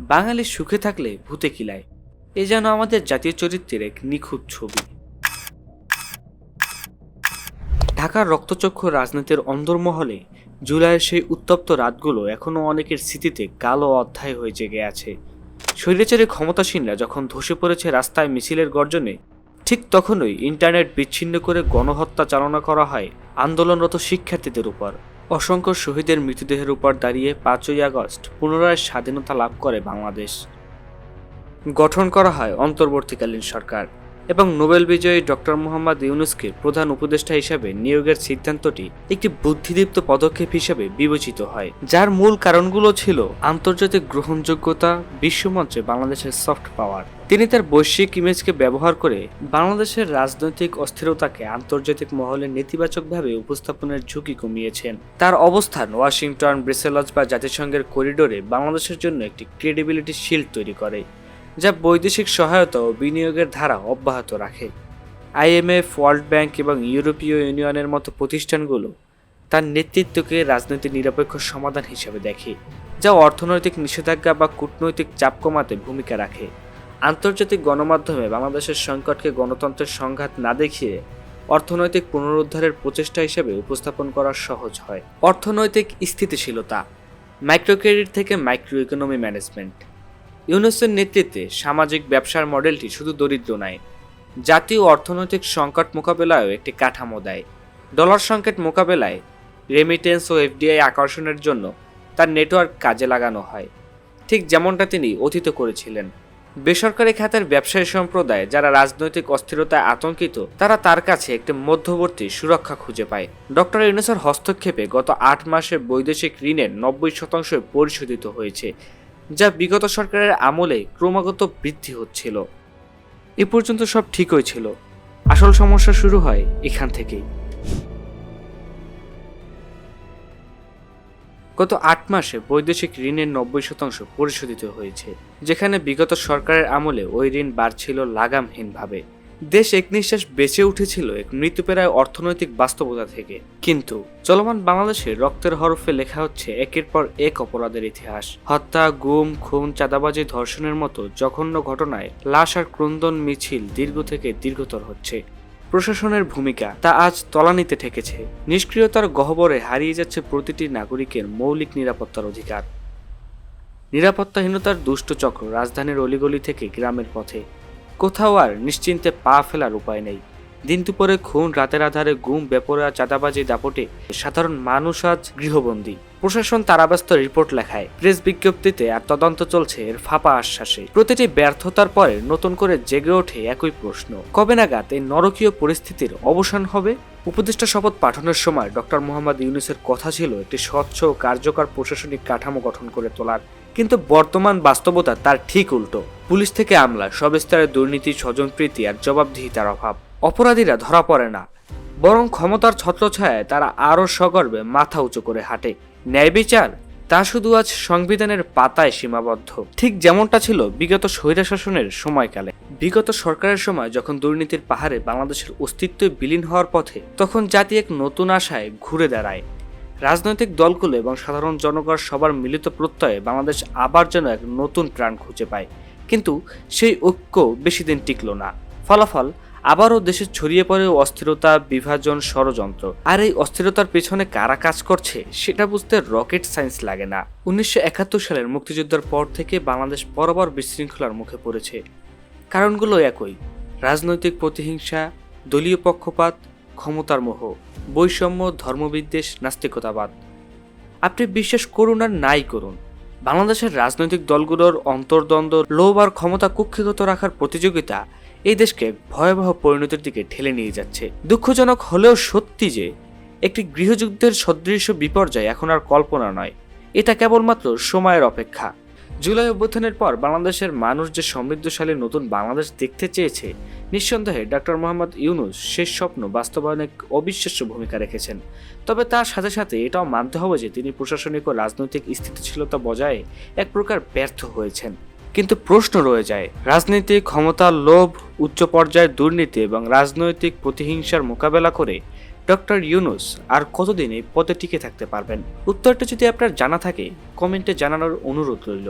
বাঙালি সুখে থাকলে ভূতে কিলায় এ যেন আমাদের জাতীয় চরিত্রের এক নিখুঁত ছবি। ঢাকার রক্তচক্ষু রাজনীতির অন্দরমহলে জুলাইয়ের সেই উত্তপ্ত রাতগুলো এখনও অনেকের স্মৃতিতে কালো অধ্যায় হয়ে জেগে আছে। স্বৈরাচারী ক্ষমতাসীনরা যখন ধসে পড়েছে রাস্তায় মিছিলের গর্জনে, ঠিক তখনই ইন্টারনেট বিচ্ছিন্ন করে গণহত্যা চালনা করা হয় আন্দোলনরত শিক্ষার্থীদের উপর। অসংখ্য শহীদের মৃতদেহের উপর দাঁড়িয়ে পাঁচই আগস্ট পুনরায় স্বাধীনতা লাভ করে বাংলাদেশ। গঠন করা হয় অন্তর্বর্তীকালীন সরকার। এবং নোবেল বিজয়ী ডক্টর মোহাম্মদ ইউনুসকে প্রধান উপদেষ্টা হিসাবে নিয়োগের সিদ্ধান্তটি একটি বুদ্ধিদীপ্ত পদক্ষেপ হিসেবে বিবেচিত হয়, যার মূল কারণগুলো ছিল আন্তর্জাতিক গ্রহণযোগ্যতা, বিশ্বমঞ্চে বাংলাদেশের সফট পাওয়ার। তিনি তার বৈশ্বিক ইমেজকে ব্যবহার করে বাংলাদেশের রাজনৈতিক অস্থিরতাকে আন্তর্জাতিক মহলে নেতিবাচকভাবে উপস্থাপনের ঝুঁকি কমিয়েছেন। তার অবস্থান ওয়াশিংটন, ব্রিসেলস বা জাতিসংঘের করিডোরে বাংলাদেশের জন্য একটি ক্রেডিবিলিটি শিল্ড তৈরি করে। যা বৈদেশিক সহায়তা ও বিনিয়োগের ধারা অব্যাহত রাখে। আইএমএফ, ওয়ার্ল্ড ব্যাংক এবং ইউরোপীয় ইউনিয়নের মতো প্রতিষ্ঠানগুলো তার নেতৃত্বকে রাজনৈতিক নিরপেক্ষ সমাধান হিসেবে দেখে, যা অর্থনৈতিক নিষেধাজ্ঞা বা কূটনৈতিক চাপ কমাতে ভূমিকা রাখে। আন্তর্জাতিক গণমাধ্যমে বাংলাদেশের সংকটকে গণতন্ত্রের সংঘাত না দেখিয়ে অর্থনৈতিক পুনরুদ্ধারের প্রচেষ্টা হিসেবে উপস্থাপন করা সহজ হয়। অর্থনৈতিক স্থিতিশীলতা, মাইক্রোক্রেডিট থেকে মাইক্রো ইকোনমি ম্যানেজমেন্ট ইউনেসের নেতৃত্বে সামাজিক ব্যবসার মডেলটি শুধু দরিদ্র নয়, জাতীয় অর্থনৈতিক সংকট মোকাবেলায়ও একটি কাঠামো দেয়। ডলার সংকট মোকাবেলায় রেমিটেন্স ও এফডিআই আকর্ষণের জন্য তার নেটওয়ার্ক কাজে লাগানো হয়। ঠিক যেমনটা তিনি অতীত করেছিলেন। বেসরকারি খাতের ব্যবসায়ী সম্প্রদায় যারা রাজনৈতিক অস্থিরতায় আতঙ্কিত, তারা তার কাছে একটি মধ্যবর্তী সুরক্ষা খুঁজে পায়। ডক্টর ইউনুসের হস্তক্ষেপে গত আট মাসে বৈদেশিক ঋণের নব্বই শতাংশ পরিশোধিত হয়েছে। যা বিগত সরকারের আমলে ক্রমাগত বৃদ্ধি হচ্ছিল। এ পর্যন্ত সব ঠিক হয়েছিল আসল সমস্যা শুরু হয় এখান থেকেই। গত আট মাসে বৈদেশিক ঋণের নব্বই শতাংশ পরিশোধিত হয়েছে, যেখানে বিগত সরকারের আমলে ওই ঋণ বাড়ছিল লাগামহীনভাবে। দেশ এক নিঃশ্বাস বেঁচে উঠেছিল এক মৃত্যুপেরায় অর্থনৈতিক বাস্তবতা থেকে। কিন্তু চলমান বাংলাদেশে রক্তের হরফে লেখা হচ্ছে একের পর এক অপরাধের ইতিহাস। হত্যা, গুম, খুন, চাঁদাবাজি, ধর্ষণের মতো জঘন্য ঘটনায় লাশ আর ক্রন্দন মিছিল দীর্ঘ থেকে দীর্ঘতর হচ্ছে। প্রশাসনের ভূমিকা তা আজ তলানিতে ঠেকেছে। নিষ্ক্রিয়তার গহ্বরে হারিয়ে যাচ্ছে প্রতিটি নাগরিকের মৌলিক নিরাপত্তার অধিকার। নিরাপত্তাহীনতার দুষ্ট চক্র রাজধানীর অলিগলি থেকে গ্রামের পথে। কোথাও আর নিশ্চিন্তে পা ফেলার উপায় নেই। দিন দুপুরে খুন, রাতের আধারে গুম বেপরা চাঁদাবাজি, দাপটে সাধারণ মানুষ আজ গৃহবন্দী। প্রশাসন তারাব্যস্ত রিপোর্ট লেখায়, প্রেস বিজ্ঞপ্তিতে আর তদন্ত চলছে এর ফাঁপা আশ্বাসে। প্রতিটি ব্যর্থতার পরে নতুন করে জেগে ওঠে একই প্রশ্ন, কবে নাগাদ এই নরকীয় পরিস্থিতির অবসান হবে? উপদেষ্টা শপথ পাঠানোর সময় ডক্টর মোহাম্মদ ইউনুসের কথা ছিল একটি স্বচ্ছ কার্যকর প্রশাসনিক কাঠামো গঠন করে তোলার। কিন্তু বর্তমান বাস্তবতা তার ঠিক উল্টো। পুলিশ থেকে আমলা সব স্তরে দুর্নীতি, স্বজনপ্রীতি আর জবাবদিহিতার অভাব। অপরাধীরা ধরা পড়ে না। বরং ক্ষমতার ছত্রছায়ায় তারা আরও সগর্বে মাথা উঁচু করে হাঁটে। ন্যায় বিচার? তা শুধু আজ সংবিধানের পাতায় সীমাবদ্ধ। ঠিক যেমনটা ছিল বিগত স্বৈরাশাসনের সময়কালে। বিগত সরকারের সময় যখন দুর্নীতির পাহাড়ে বাংলাদেশের অস্তিত্ব বিলীন হওয়ার পথে, তখন জাতি এক নতুন আশায় ঘুরে দাঁড়ায়। রাজনৈতিক দলগুলো এবং সাধারণ জনগণ সবার মিলিত প্রত্যয়ে বাংলাদেশ আবার যেন এক নতুন প্রাণ খুঁজে পায়। কিন্তু সেই ঐক্য বেশি দিন টিকল না। ফলাফল আবারও দেশে ছড়িয়ে পড়ে অস্থিরতা, বিভাজন, ষড়যন্ত্র। আর এই অস্থিরতার পেছনে কারা কাজ করছে সেটা বুঝতে রকেট সায়েন্স লাগে না। উনিশশো একাত্তর সালের মুক্তিযুদ্ধের পর থেকে বাংলাদেশ বরাবর বিশৃঙ্খলার মুখে পড়েছে। কারণগুলো একই। রাজনৈতিক প্রতিহিংসা, দলীয় পক্ষপাত, ক্ষমতার মোহ। বৈষম্য, ধর্মবিদ্বেষ, নাস্তিকতাবাদ। আপনি বিশ্বাস করুন আর নাই করুন। বাংলাদেশের রাজনৈতিক দলগুলোর অন্তর্দ্বন্দ্ব, লোভ আর ক্ষমতা কুক্ষিগত রাখার প্রতিযোগিতা এই দেশকে ভয়াবহ পরিণতির দিকে ঠেলে নিয়ে যাচ্ছে। দুঃখজনক হলেও সত্যি যে, একটি গৃহযুদ্ধের সদৃশ বিপর্যয় এখন আর কল্পনা নয়। এটা কেবলমাত্র সময়ের অপেক্ষা। জুলাই অভ্যুত্থানের পর বাংলাদেশের মানুষ যে সমৃদ্ধশালী নতুন বাংলাদেশ দেখতে চেয়েছে, নিঃসন্দেহে ডক্টর মোহাম্মদ ইউনুস শেষ স্বপ্ন বাস্তবায়নে অবিশ্বাস্য ভূমিকা রেখেছেন। তবে তার সাথে সাথে এটাও মানতে হবে যে তিনি প্রশাসনিক ও রাজনৈতিক স্থিতিশীলতা বজায় এক প্রকার ব্যর্থ হয়েছেন। কিন্তু প্রশ্ন রয়ে যায় রাজনীতি ক্ষমতার লোভ, উচ্চ পর্যায়ের দুর্নীতি এবং রাজনৈতিক প্রতিহিংসার মোকাবেলা করে ডক্টর ইউনুস আর কতদিন এই পদে টিকে থাকতে পারবেন? উত্তরটা যদি আপনার জানা থাকে, কমেন্টে জানানোর অনুরোধ রইল।